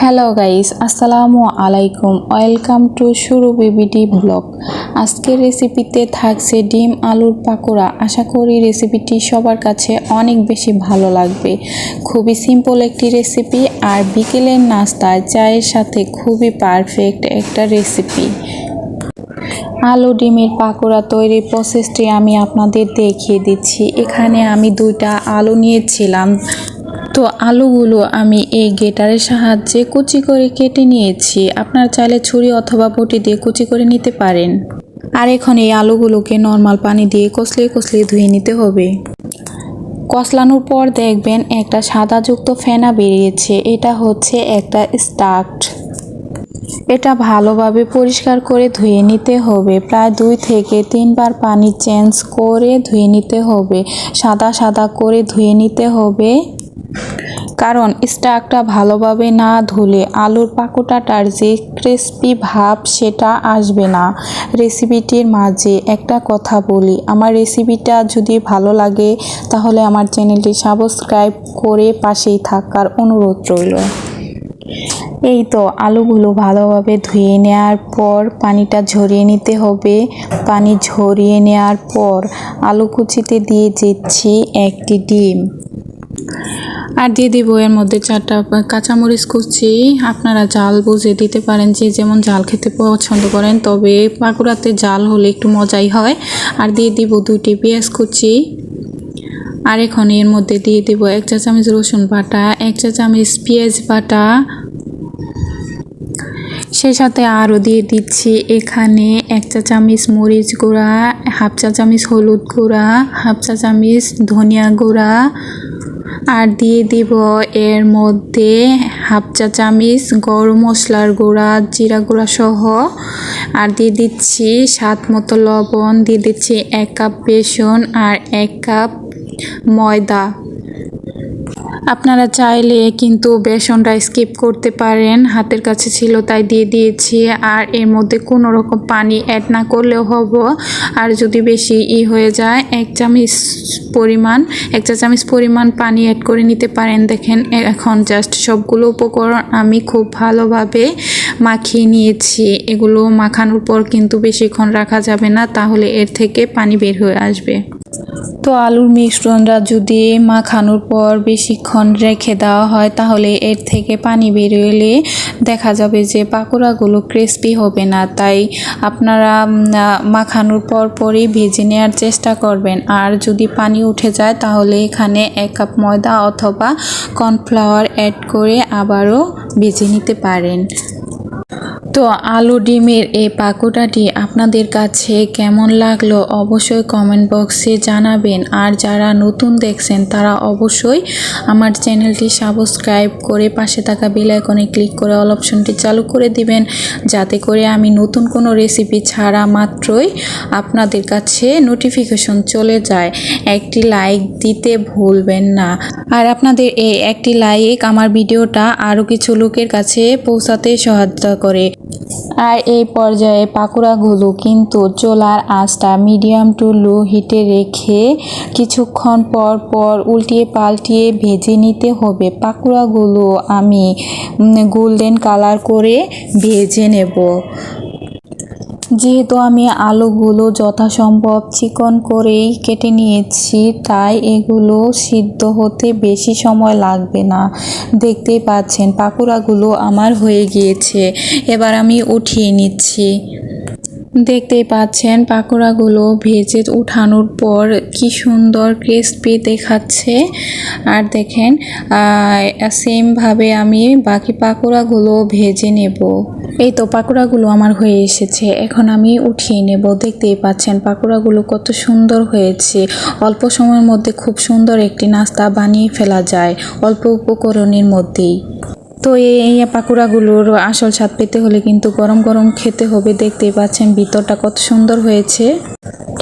Hello guys আসসালামু আলাইকুম welcome to শুরু বিবিডি ব্লগ আজকের রেসিপিতে থাকছে ডিম আলুর পাকোড়া। আশা করি রেসিপিটি সবার কাছে অনেক বেশি ভালো লাগবে। খুবই সিম্পল একটি রেসিপি আর বিকেলের নাস্তায় চায়ের সাথে খুবই পারফেক্ট একটা রেসিপি আলু ডিমের পাকোড়া তৈরির প্রসেসটি আমি আপনাদের দেখিয়ে দিচ্ছি। এখানে আমি দুইটা আলু নিয়েছিলাম। তো আলুগুলো আমি এই গেটারের সাহায্যে কুচি করে কেটে নিয়েছি। আপনার চাইলে ছুরি অথবা বটি দিয়ে কুচি করে নিতে পারেন। আর এখন এই আলুগুলোকে নর্মাল পানি দিয়ে কষলিয়ে কষলিয়ে ধুয়ে নিতে হবে। কষলানোর পর দেখবেন একটা সাদাযুক্ত ফেনা বেরিয়েছে। এটা হচ্ছে একটা স্টার্ট। এটা ভালোভাবে পরিষ্কার করে ধুয়ে নিতে হবে। প্রায় দুই থেকে তিনবার পানি চেঞ্জ করে ধুয়ে নিতে হবে। সাদা সাদা করে ধুয়ে নিতে হবে। কারণ স্টাকটা ভালোভাবে না ধুলে আলুর পাকোটাটার যে ক্রিস্পি ভাব সেটা আসবে না। রেসিপিটির মাঝে একটা কথা বলি, আমার রেসিপিটা যদি ভালো লাগে তাহলে আমার চ্যানেলটি সাবস্ক্রাইব করে পাশেই থাকার অনুরোধ রইল। এই তো আলুগুলো ভালোভাবে ধুয়ে নেওয়ার পর পানিটা ঝরিয়ে নিতে হবে। পানি ঝরিয়ে নেওয়ার পর আলু কুচিতে দিয়ে দিচ্ছি একটি ডিম। আর দিয়ে দিব এর মধ্যে চারটা কাঁচামরিচ কুচি। আপনারা জাল বুঝে দিতে পারেন যে যেমন জাল খেতে পছন্দ করেন, তবে পাকুড়াতে জাল হলে একটু মজাই হয়। আর দিয়ে দিব দুটি পেঁয়াজ কুচি। আর এখন এর মধ্যে দিয়ে দিব এক চা চামচ রসুন বাটা, এক চা চামচ পেঁয়াজ বাটা। সেই সাথে আরও দিয়ে দিচ্ছি এখানে এক চা চামচ মরিচ গুঁড়া, হাফ চা চামচ হলুদ গুঁড়া, হাফ চা চামচ ধনিয়া গুঁড়া। আর দিয়ে দিব এর মধ্যে হাফ চা চামিচ গরম মশলার গুঁড়া, জিরা গুঁড়া সহ। আর দিয়ে দিচ্ছি স্বাদ মতো লবণ, দিয়ে দিচ্ছি এক কাপ বেসন আর এক কাপ ময়দা। আপনারা চাইলে কিন্তু বেসনটা স্কিপ করতে পারেন, হাতের কাছে ছিল তাই দিয়ে দিয়েছি। আর এর মধ্যে কোনো রকম পানি অ্যাড না করলেও হব। আর যদি বেশি ই হয়ে যায়, এক চামচ পরিমাণ, এক চা চামচ পরিমাণ পানি অ্যাড করে নিতে পারেন। দেখেন, এখন জাস্ট সবগুলো উপকরণ আমি খুব ভালোভাবে মাখিয়ে নিয়েছি। এগুলো মাখানোর পর কিন্তু বেশিক্ষণ রাখা যাবে না, তাহলে এর থেকে পানি বের হয়ে আসবে। তো আলুর মিশ্রণটা যদি মাখানোর পর বেশিক্ষণ রেখে দেওয়া হয়, তাহলে এর থেকে পানি বেরোলে দেখা যাবে যে পাকোড়াগুলো ক্রিস্পি হবে না। তাই আপনারা মাখানোর পর পরই ভেজে নেওয়ার চেষ্টা করবেন। আর যদি পানি উঠে যায়, তাহলে এখানে এক কাপ ময়দা অথবা কর্নফ্লাওয়ার অ্যাড করে আবারও ভেজে নিতে পারেন। তো আলু ডিমের এই পাকোটাটি আপনাদের কাছে কেমন লাগল অবশ্যই কমেন্ট বক্সে জানাবেন। আর যারা নতুন দেখছেন, তারা অবশ্যই আমার চ্যানেলটি সাবস্ক্রাইব করে পাশে থাকা বেল ক্লিক করে অল অপশনটি চালু করে দিবেন। যাতে করে আমি নতুন কোনো রেসিপি ছাড়া মাত্রই আপনাদের কাছে নোটিফিকেশন চলে যায়। একটি লাইক দিতে ভুলবেন না। আর আপনাদের এই একটি লাইক আমার ভিডিওটা আরও কিছু লোকের কাছে পৌঁছাতে সহায়তা করে। আর এই পর্যায়ে পাকোড়াগুলো কিন্তু চোলার আঁচটা মিডিয়াম টু লো হিটে রেখে কিছুক্ষণ পর পর উল্টিয়ে পাল্টিয়ে ভেজে নিতে হবে। পাকুড়াগুলো আমি গোল্ডেন কালার করে ভেজে নেব। যেহেতু আমি আলুগুলো যথাসম্ভব চিকন করেই কেটে নিয়েছি, তাই এগুলো সিদ্ধ হতে বেশি সময় লাগবে না। দেখতেই পাচ্ছেন, পাকোড়াগুলো আমার হয়ে গিয়েছে। এবার আমি উঠিয়ে নিচ্ছি। দেখতেই পাচ্ছেন পাকোড়াগুলো ভেজে উঠানোর পর কি সুন্দর ক্রিস্পি দেখাচ্ছে। আর দেখেন সেমভাবে আমি বাকি পাকোড়াগুলো ভেজে নেব। এই তো পাকোড়াগুলো আমার হয়ে এসেছে। এখন আমি উঠিয়ে নেব। দেখতেই পাচ্ছেন পাকোড়াগুলো কত সুন্দর হয়েছে। অল্প সময়ের মধ্যে খুব সুন্দর একটি নাস্তা বানিয়ে ফেলা যায় অল্প উপকরণের মধ্যেই। তো এই পাকোড়াগুলোর আসল স্বাদ পেতে হলে কিন্তু গরম গরম খেতে হবে। দেখতেই পাচ্ছেন ভিতরটা কত সুন্দর হয়েছে।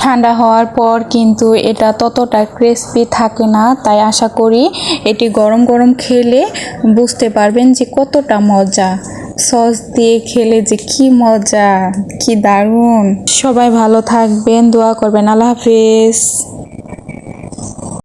ঠান্ডা হওয়ার পর কিন্তু এটা ততটা ক্রিসপি থাকে না, তাই আশা করি এটি গরম গরম খেলে বুঝতে পারবেন যে কতটা মজা। সস দিয়ে খেলে যে কি মজা, কি দারুণ। সবাই ভালো থাকবেন, দোয়া করবেন। আল্লাহ হাফেজ।